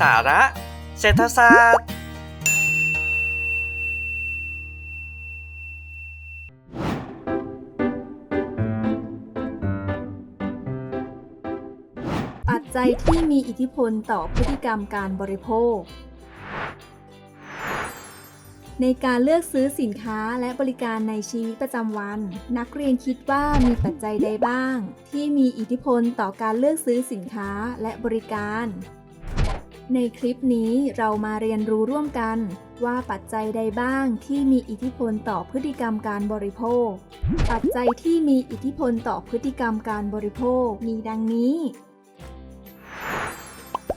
สาระ เศรษฐศาสตร์ ปัจจัยที่มีอิทธิพลต่อพฤติกรรมการบริโภค ในการเลือกซื้อสินค้าและบริการในชีวิตประจำวัน นักเรียนคิดว่ามีปัจจัยใดบ้าง ที่มีอิทธิพลต่อการเลือกซื้อสินค้าและบริการ ในคลิปนี้เรามาเรียนรู้ร่วมกันว่าปัจจัยใดบ้างที่มีอิทธิพลต่อพฤติกรรมการบริโภค ปัจจัยที่มีอิทธิพลต่อพฤติกรรมการบริโภคมีดังนี้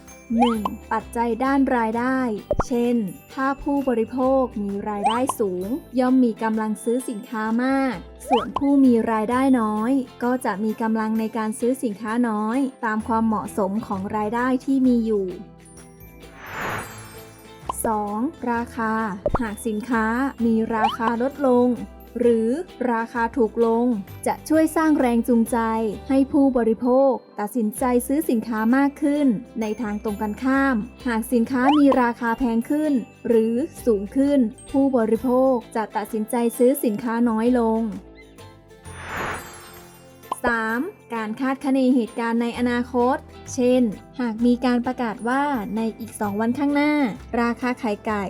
1. ปัจจัยด้านรายได้ เช่น ถ้าผู้บริโภคมีรายได้สูง ย่อมมีกำลังซื้อสินค้ามาก ส่วนผู้มีรายได้น้อย ก็จะมีกำลังในการซื้อสินค้าน้อย ตามความเหมาะสมของรายได้ที่มีอยู่ 2. ราคา หากสินค้ามีราคาลดลง หรือราคาถูกลง จะช่วยสร้างแรงจูงใจ ให้ผู้บริโภค ตัดสินใจซื้อสินค้ามากขึ้น ในทางตรงกันข้าม หากสินค้ามีราคาแพงขึ้น หรือสูงขึ้น ผู้บริโภคจะตัดสินใจซื้อสินค้าน้อยลง 3. การคาดคะเนเหตุการณ์ในอนาคต เช่น หากมีการประกาศว่าในอีก 2 วันข้างหน้า ราคาไข่ไก่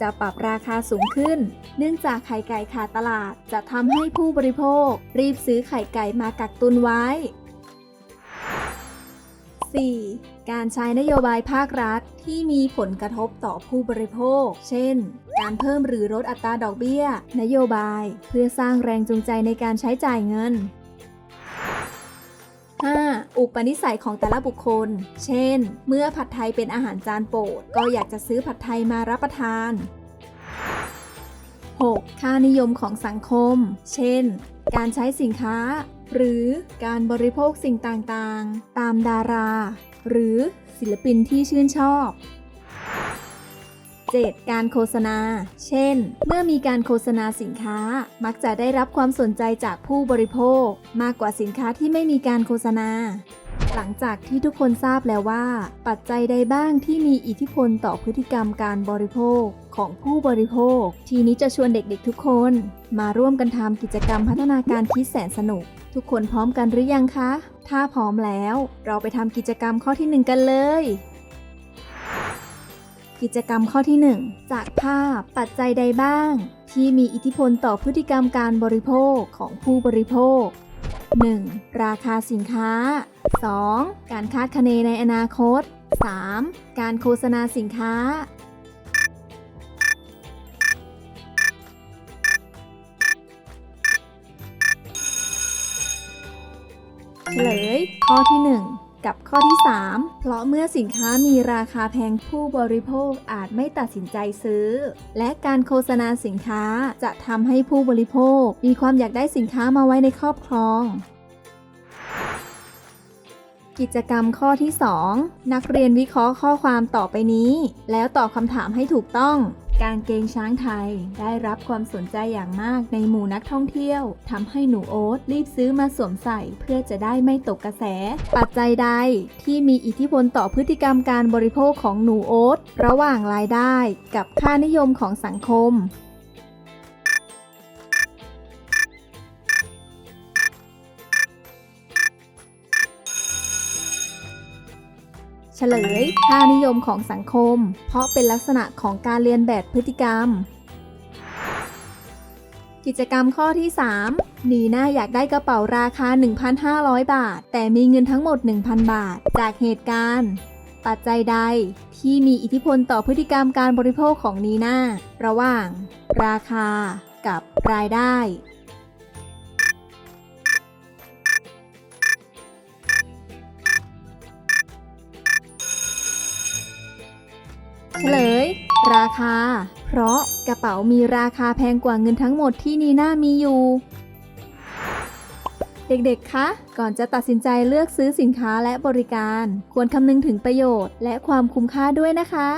จะปรับราคาสูงขึ้น เนื่องจากไข่ไก่ขาดตลาด จะทำให้ผู้บริโภค รีบซื้อไข่ไก่มากักตุนไว้ 4. การใช้นโยบายภาครัฐที่มีผลกระทบต่อผู้บริโภค เช่น การเพิ่มหรือลดอัตราดอกเบี้ย นโยบาย เพื่อสร้างแรงจูงใจในการใช้จ่ายเงิน 5. อุปนิสัยของแต่ละบุคคล เช่น เมื่อผัดไทยเป็นอาหารจานโปรด ก็อยากจะซื้อผัดไทยมารับประทาน 6. ค่านิยมของสังคม เช่น การใช้สินค้า หรือการบริโภคสิ่งต่างๆ ตามดารา หรือศิลปินที่ชื่นชอบ 7. การโฆษณา เช่น เมื่อมีการโฆษณาสินค้า มักจะได้รับความสนใจจากผู้บริโภค มากกว่าสินค้าที่ไม่มีการโฆษณา หลังจากที่ทุกคนทราบแล้วว่า ปัจจัยใดบ้างที่มีอิทธิพลต่อพฤติกรรมการบริโภคของผู้บริโภค ทีนี้จะชวนเด็กๆทุกคน มาร่วมกันทำกิจกรรมพัฒนาการคิดแสนสนุก ทุกคนพร้อมกันหรือยังคะ ถ้าพร้อมแล้ว เราไปทำกิจกรรมข้อที่หนึ่งกันเลย กิจกรรมข้อที่ 1 จากภาพปัจจัยใดบ้าง ที่มีอิทธิพลต่อพฤติกรรมการบริโภคของผู้บริโภค 1. ราคาสินค้า 2. การคาดคะเนในอนาคต 3. การโฆษณาสินค้า เฉลย ข้อที่ 1 กับข้อที่ 3 เพราะเมื่อสินค้ามีราคาแพงผู้บริโภคอาจไม่ตัดสินใจซื้อ และการโฆษณาสินค้าจะทำให้ผู้บริโภค มีความอยากได้สินค้ามาไว้ในครอบครองกิจกรรมข้อที่ 2 นักเรียนวิเคราะห์ข้อความต่อไปนี้ แล้วตอบคำถามให้ถูกต้อง การเกงช้างไทยได้รับความสนใจอย่างมากในหมู่นักท่องเที่ยวทำให้หนูโอ๊ตรีบซื้อมาสวมใส่เพื่อจะได้ไม่ตกกระแส ปัจจัยใดที่มีอิทธิพลต่อพฤติกรรมการบริโภคของหนูโอ๊ตระหว่างรายได้กับค่านิยมของสังคม เฉลยค่านิยมของสังคม เพราะเป็นลักษณะของการเรียนแบบพฤติกรรม กิจกรรมข้อที่ 3 นีน่าอยากได้กระเป๋าราคา 1,500 บาท แต่มีเงินทั้งหมด 1,000 บาท จากเหตุการณ์ ปัจจัยใดที่มีอิทธิพลต่อพฤติกรรมการบริโภคของนีน่าระหว่าง ราคากับรายได้ เฉลย ราคา เพราะกระเป๋ามีราคาแพงกว่าเงินทั้งหมดที่นีน่ามีอยู่ เด็กๆ คะ ก่อนจะตัดสินใจเลือกซื้อสินค้าและบริการ ควรคำนึงถึงประโยชน์ และความคุ้มค่าด้วยนะคะ